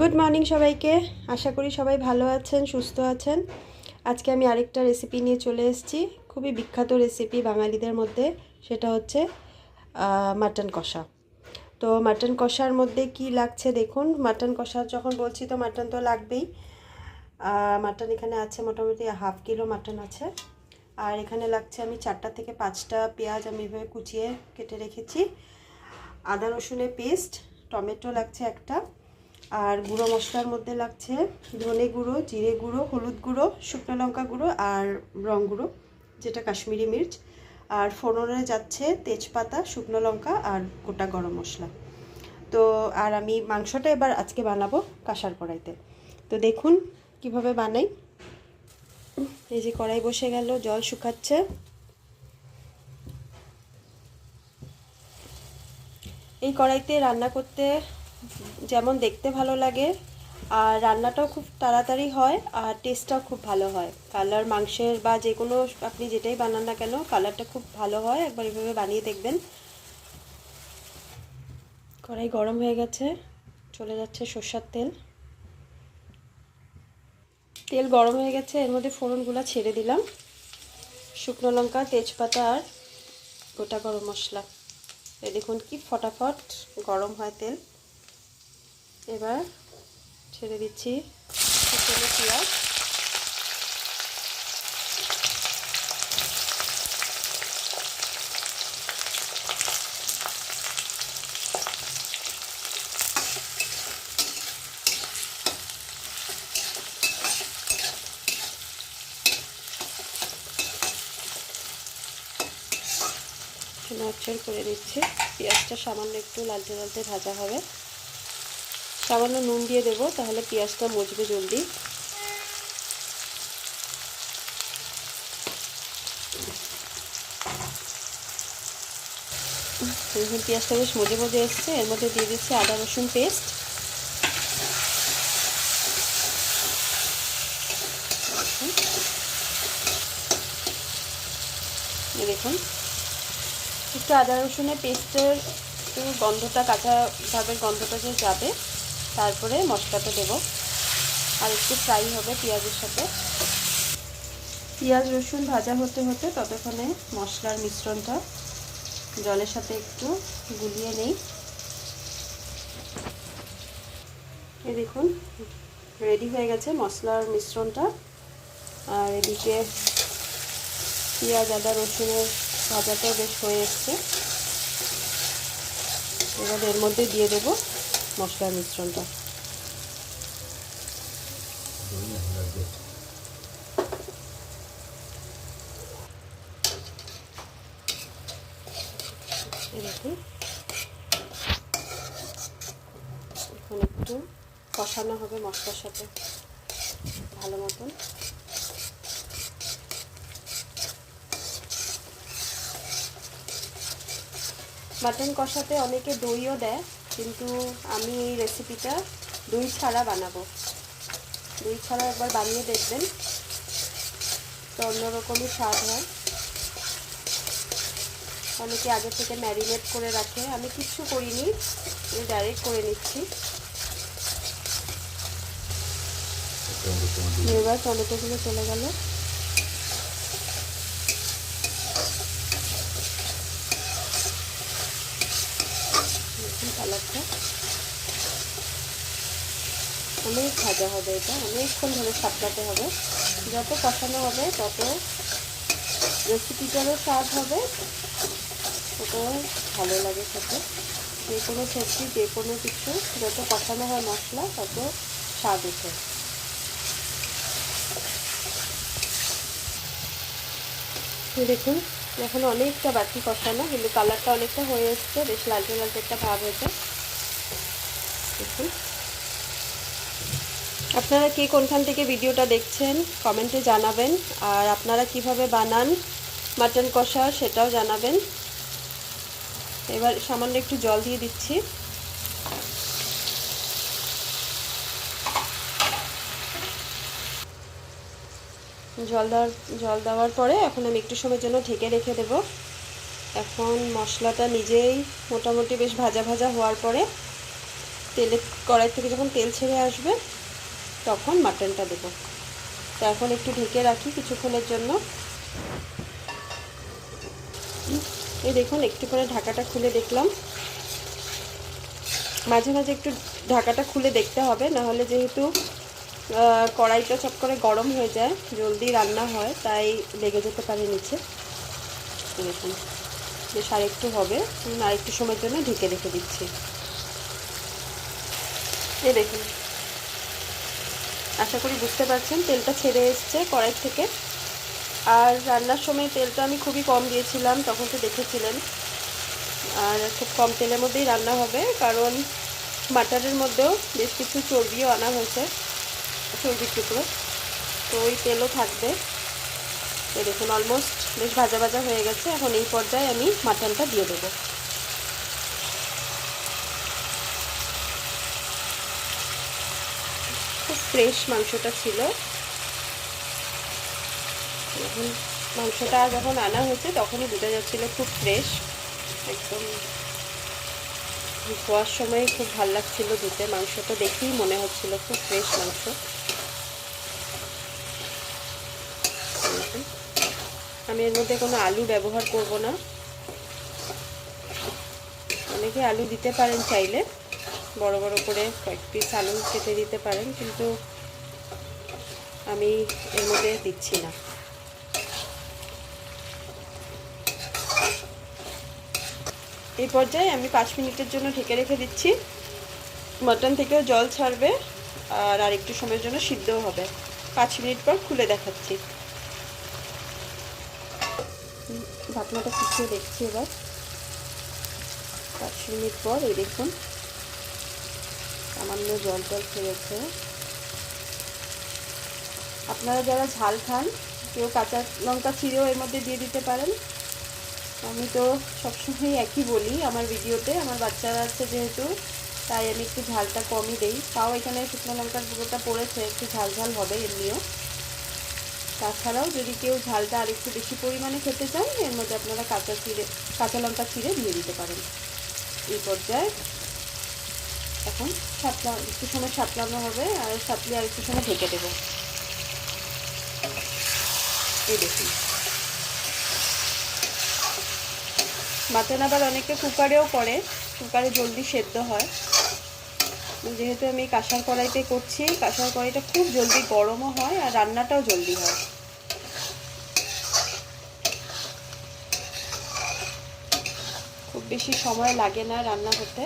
Good morning সবাইকে। আশা করি সবাই ভালো আছেন, সুস্থ আছেন। আজকে আমি আরেকটা রেসিপি নিয়ে চলে এসেছি। খুবই বিখ্যাত রেসিপি বাঙালিদের মধ্যে। সেটা হচ্ছে মাটন কষা। তো মাটন কষার মধ্যে কি লাগছে দেখুন। মাটন কষা যখন বলছি তো মাটন তো লাগবেই। মাটন এখানে আছে মোটামুটি হাফ কিলো মাটন আছে। আর এখানে লাগছে আমি চারটা থেকে পাঁচটা পেঁয়াজ আমি এভাবে কুচিয়ে কেটে রেখেছি। আদা রসুনের পেস্ট টমেটো লাগছে একটা। আর গুঁড়ো মশলার মধ্যে লাগছে ধনে গুঁড়ো, জিরে গুঁড়ো, হলুদ গুঁড়ো, শুকনো লঙ্কা গুঁড়ো আর রং গুঁড়ো, যেটা কাশ্মীরি মির্চ। আর ফোড়নে যাচ্ছে তেজপাতা, শুকনো লঙ্কা আর গোটা গরম মশলা। তো আর আমি মাংসটা এবার আজকে বানাবো কাঁসার কড়াইতে। তো দেখুন কীভাবে বানাই। এই যে কড়াই বসে গেল, জল শুকাচ্ছে। এই কড়াইতে রান্না করতে যেমন দেখতে ভালো লাগে, আর রান্নাটাও খুব তাড়াতাড়ি হয়, আর টেস্টটাও খুব ভালো হয়। কালার, মাংসের বা যে কোনো আপনি যেটাই বানান না কেন, কালারটা খুব ভালো হয়। একবার এভাবে বানিয়ে দেখবেন। কড়াই গরম হয়ে গেছে, চলে যাচ্ছে সর্ষার তেল। তেল গরম হয়ে গেছে, এর মধ্যে ফোড়নগুলো ছেড়ে দিলাম। শুকনো লঙ্কা, তেজপাতা, আর গোটা গরম মশলা। দেখুন কি ফটাফট গরম হয় তেল। এবার ছেড়ে দিচ্ছি পেঁয়াজ। নচড় করে দিচ্ছি পেঁয়াজটা সামান্য একটু লালচে লালচে ভাজা হবে। সামান্য নুন দিয়ে দেবো, তাহলে পেঁয়াজটা মজবে জলদি। দেখুন পেঁয়াজটা বেশ মজে মজে এসছে, এর মধ্যে দিয়ে দিচ্ছি আদা, রসুন পেস্ট। দেখুন, একটু আদা, রসুনের পেস্টের গন্ধটা, কাঁচা ভাবের গন্ধটা যে যাবে। তারপরে মশলাটা দেব। আর একটু ফ্রাই হবে পেঁয়াজের সাথে। পেঁয়াজ, রসুন ভাজা হতে হতে ততক্ষণে মশলার মিশ্রণটা জলের সাথে একটু গুলিয়ে নেই। এ দেখুন রেডি হয়ে গেছে মশলার মিশ্রণটা। আর এদিকে পেঁয়াজ, আদা, রসুনের ভাজাটাও বেশ হয়ে এসছে। এবার এর মধ্যে দিয়ে দেবো মশলার মিশ্রণটা। দেখুন। একটু কষানো হবে মশলার সাথে, ভালো মতন। মাটন কষাতে অনেকে দইও দেয় কিন্তু আমি এই রেসিপিটা দই ছাড়া বানাবো। দই ছাড়া একবার বানিয়ে দেখবেন তো অন্যরকমই স্বাদ হয়। অনেকে আগে থেকে ম্যারিনেট করে রাখে। আমি কিচ্ছু করিনি আমি ডাইরেক্ট করে নিচ্ছি। এবার টমেটোগুলো চলে গেল। অনেক ভাজা হবে এটা, অনেকক্ষণ ধরে সাপলাতে হবে। যত কষানো হবে, তত রেসিপিটারও স্বাদ হবে। তত ভালো লাগে খেতে। যে কোনো সবজি, যে কোনো কিছু, যত কষানো হয় মশলা, তত স্বাদ ওঠে। দেখুন, এখন অনেকটা বাকি কষানো, কিন্তু কালারটা অনেকটা হয়ে এসছে, বেশ লালচে লালচে একটা ভাব হয়েছে দেখুন আপনারা কে কোনখান থেকে ভিডিওটা দেখছেন, কমেন্টে জানাবেন। আর আপনারা কীভাবে বানান মাটন কষা সেটাও জানাবেন। এবার সামান্য একটু জল দিয়ে দিচ্ছি। জল দেওয়ার জল দেওয়ার পরে এখন আমি একটু সময়ের জন্য ঢেকে রেখে দেব। এখন মশলাটা নিজেই মোটামুটি বেশ ভাজা ভাজা হওয়ার পরে তেলে, কড়াই থেকে যখন তেল ছেড়ে আসবে তখন মাটনটা দেবো। তো এখন একটু ঢেকে রাখি কিছুক্ষণের জন্য। এই দেখুন, একটু করে ঢাকাটা খুলে দেখলাম। মাঝে মাঝে একটু ঢাকাটা খুলে দেখতে হবে নাহলে যেহেতু কড়াইটা চট করে গরম হয়ে যায়, জলদি রান্না হয়, তাই লেগে যেতে পারে নিচে। দেখুন বেশ আরেকটু হবে আরেকটু সময়ের জন্য ঢেকে রেখে দিচ্ছি। এ দেখুন আশা করি বুঝতে পারছেন, তেলটা ছেড়ে এসছে কড়াই থেকে। আর রান্নার সময় তেলটা আমি খুবই কম দিয়েছিলাম, তখন তো দেখেছিলেন। আর খুব কম তেলের মধ্যেই রান্না হবে, কারণ মাটারের মধ্যেও বেশ কিছু চর্বিও আনা হয়েছে, চর্বির টুকরো। তো ওই তেলও থাকবে। দেখুন অলমোস্ট বেশ ভাজা ভাজা হয়ে গেছে। এখন এই পর্যায়ে আমি মাটনটা দিয়ে দেবো। ফ্রেশ মাংসটা ছিল। এখন মাংসটা যখন আনা হয়েছে, তখনই বোঝা যাচ্ছিল খুব ফ্রেশ। একদম ধোয়ার সময় খুব ভালো লাগছিল ধুতে। মাংসটা দেখেই মনে হচ্ছিল খুব ফ্রেশ মাংস। আমি এর মধ্যে কোনো আলু ব্যবহার করব না। অনেকে আলু দিতে পারেন চাইলে। বড় বড় করে কয়েক পিস আলু কেটে দিতে পারেন, কিন্তু আমি এর মধ্যে দিচ্ছি না। এই পর্যায়ে আমি পাঁচ মিনিটের জন্য ঢেকে রেখে দিচ্ছি। মটন থেকেও জল ছাড়বে আর আর একটু সময়ের জন্য সিদ্ধও হবে। পাঁচ মিনিট পর খুলে দেখাচ্ছি। ঢাকনাটা শিখিয়ে দেখছি এবার। পাঁচ মিনিট পর এই দেখুন। সামান্য জল টল ছেড়েছে। আপনারা যারা ঝাল খান, কেউ কাঁচা লঙ্কা চিরেও এর মধ্যে দিয়ে দিতে পারেন। আমি তো সবসময় একই বলি আমার ভিডিওতে, আমার বাচ্চারা আছে যেহেতু, তাই আমি একটু ঝালটা কমই দিই। তাও এখানে শুকনো লঙ্কার গুঁড়োটা পড়েছে, একটু ঝাল ঝাল হবে এমনিও। তাছাড়াও যদি কেউ ঝালটা আর একটু বেশি পরিমাণে খেতে চান, এর মধ্যে আপনারা কাঁচা চিড়ে কাঁচা লঙ্কা চিড়ে দিয়ে দিতে পারেন। এই পর্যায়ে এখন সাতলা একটু সময় সাতলানো হবে আর সাতলে আর একটু সময় ঢেকে দেবো। এই দেখুন। মাটন আবার অনেকে কুকারেও করে, কুকারে জলদি সেদ্ধ হয়। যেহেতু আমি কাঁসার কড়াইতে করছি, কাঁসার কড়াইটা খুব জলদি গরমও হয় আর রান্নাটাও জলদি হয়। খুব বেশি সময় লাগে না রান্না হতে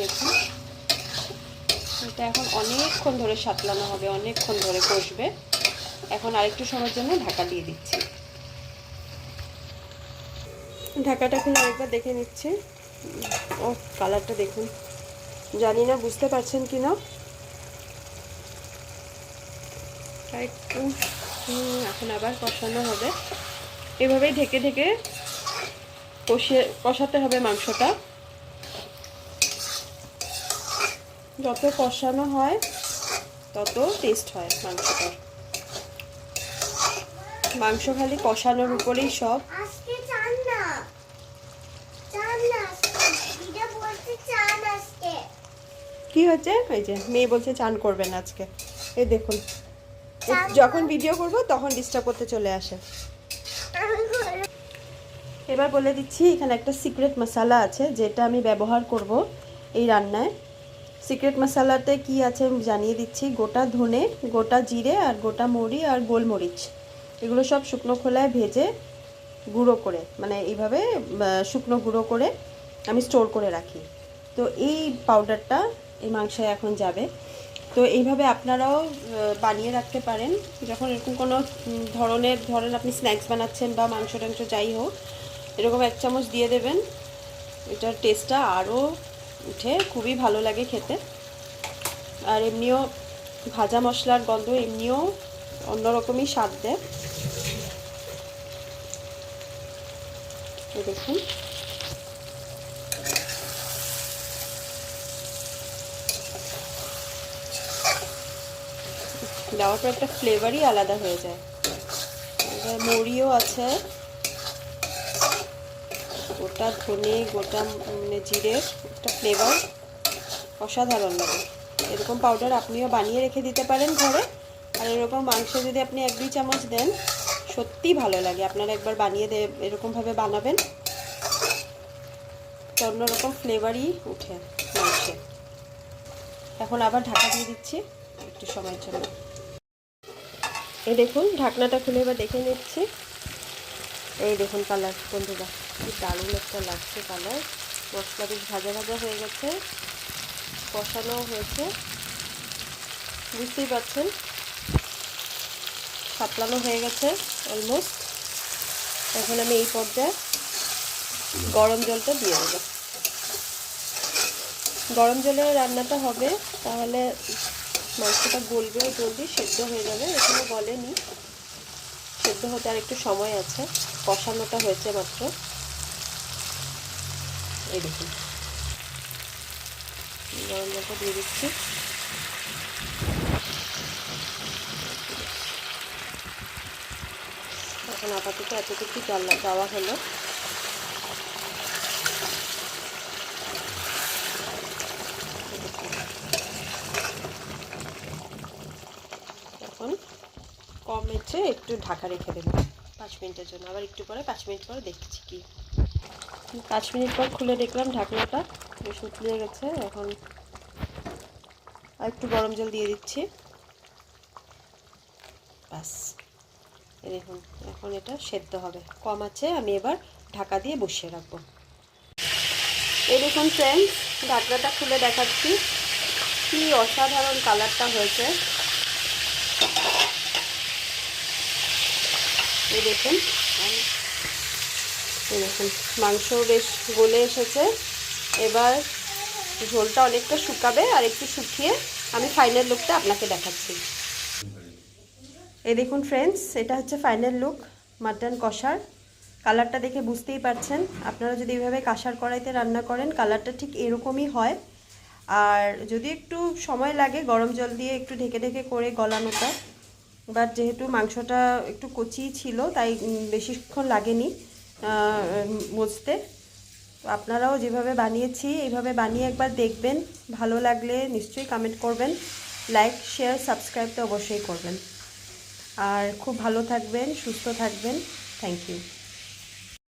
দেখুন এটা এখন অনেকক্ষণ ধরে সাতলানো হবে, অনেকক্ষণ ধরে কষবে। এখন আরেকটু সময়ের জন্য ঢাকা দিয়ে দিচ্ছি। ঢাকাটা খুলে আরেকবার দেখে নিচ্ছি। ও কালারটা দেখুন। জানি না, বুঝতে পারছেন কি না? একটু এখন আবার কষানো হবে। এভাবেই ঢেকে ঢেকে কষিয়ে, কষাতে হবে মাংসটা। যত কষানো হয় তত টেস্ট হয় মাংসটার। মাংস খালি কষানোর উপরেই সব। কি হচ্ছে? এই যে মেয়ে বলছে চান করবেন আজকে। এই দেখুন। যখন ভিডিও করব তখন ডিস্টার্ব করতে চলে আসে। এবার বলে দিচ্ছি এখানে একটা সিক্রেট মশলা আছে যেটা আমি ব্যবহার করব এই রান্নায়। সিক্রেট মশলাতে কি আছে আমি জানিয়ে দিচ্ছি। গোটা ধনে, গোটা জিরে আর গোটা মরি আর গোলমরিচ। এগুলো সব শুকনো খোলায় ভেজে গুঁড়ো করে মানে এইভাবে শুকনো গুঁড়ো করে আমি স্টোর করে রাখি। তো এই পাউডারটা এই মাংসে এখন যাবে। তো এইভাবে আপনারাও বানিয়ে রাখতে পারেন। যখন এরকম কোনো ধরনের, ধরেন আপনি স্ন্যাক্স বানাচ্ছেন বা মাংস টাংস যাই হোক, এরকম এক চামচ দিয়ে দেবেন। এটার টেস্টটা আরও উঠে খুবই ভালো লাগে খেতে। আর এমনিও ভাজা মশলার গন্ধ এমনিও অন্যরকমই স্বাদ দেয়। দেখুন। দেওয়ার পর একটা ফ্লেভারই আলাদা হয়ে যায়। মুড়িও আছে। গোটা ধনে, গোটা মানে জিরের একটা ফ্লেভার অসাধারণ লাগে। এরকম পাউডার আপনিও বানিয়ে রেখে দিতে পারেন ঘরে। আর এরকম মাংস যদি আপনি এক, দুই চামচ দেন, সত্যিই ভালো লাগে। আপনারা একবার বানিয়ে দে, এরকমভাবে বানাবেন, তো অন্যরকম ফ্লেভারই উঠে মাংসে। এখন আবার ঢাকা দিয়ে দিচ্ছি একটু সময়ের জন্য। এই দেখুন, ঢাকনাটা খুলে এবার দেখে নিচ্ছি। এই দেখুন কালার বন্ধুরা। কি দারুণ একটা লাগছে কালার। মশলা বেশ ভাজা ভাজা হয়ে গেছে। কষানো হয়েছে। বুঝতেই পারছেন, সাতলানো হয়ে গেছে অলমোস্ট এখন আমি এই পর্যায়ে গরম জলটা দিয়ে দেবো। গরম জলে রান্নাটা হবে, তাহলে মাংসটা গলবে জলদি, সেদ্ধ হয়ে যাবে। এখানে বলেনি সেদ্ধ হতে আর একটু সময় আছে। কষানোটা হয়েছে মাত্র। এই দেখুন। গরম জলটা দিয়ে দিচ্ছি। এখন আপাতত এতটুকু জল দেওয়া হলো। এখন কম এঁচে একটু ঢাকা রেখে দেবো। পাঁচ মিনিটের জন্য। আবার একটু পরে, পাঁচ মিনিট পরে দেখছি কি পাঁচ মিনিট পর খুলে দেখলাম ঢাকনাটা উতলে গেছে, এখন আর একটু গরম জল দিয়ে দিচ্ছি। ব্যাস দেখুন, এখন এটা সেদ্ধ হবে। কম আছে, আমি এবার ঢাকা দিয়ে বসিয়ে রাখব। এই দেখুন ফ্রেন্ডস ঢাকনাটা খুলে দেখাচ্ছি। কি অসাধারণ কালারটা হয়েছে। এই দেখুন দেখুন, মাংস বেশ গলে এসেছে। এবার ঝোলটা অনেকটা শুকাবে আর একটু শুকিয়ে আমি ফাইনাল লুকটা আপনাকে দেখাচ্ছি। এই দেখুন ফ্রেন্ডস এটা হচ্ছে ফাইনাল লুক মাটন কষার। কালারটা দেখে বুঝতেই পারছেন। আপনারা যদি এইভাবে কাঁসার কড়াইতে রান্না করেন কালারটা ঠিক এরকমই হয়। আর যদি একটু সময় লাগে, গরম জল দিয়ে একটু ঢেকে ঢেকে করে গলানোটা। বাট যেহেতু মাংসটা একটু কচি ছিল, তাই বেশিক্ষণ লাগেনি। মজতে তো আপনারাও যেভাবে বানিয়েছি, এইভাবে বানিয়ে একবার দেখবেন। ভালো লাগলে নিশ্চয়ই কমেন্ট করবেন। লাইক শেয়ার সাবস্ক্রাইব তো অবশ্যই করবেন। আর খুব ভালো থাকবেন, সুস্থ থাকবেন। Thank you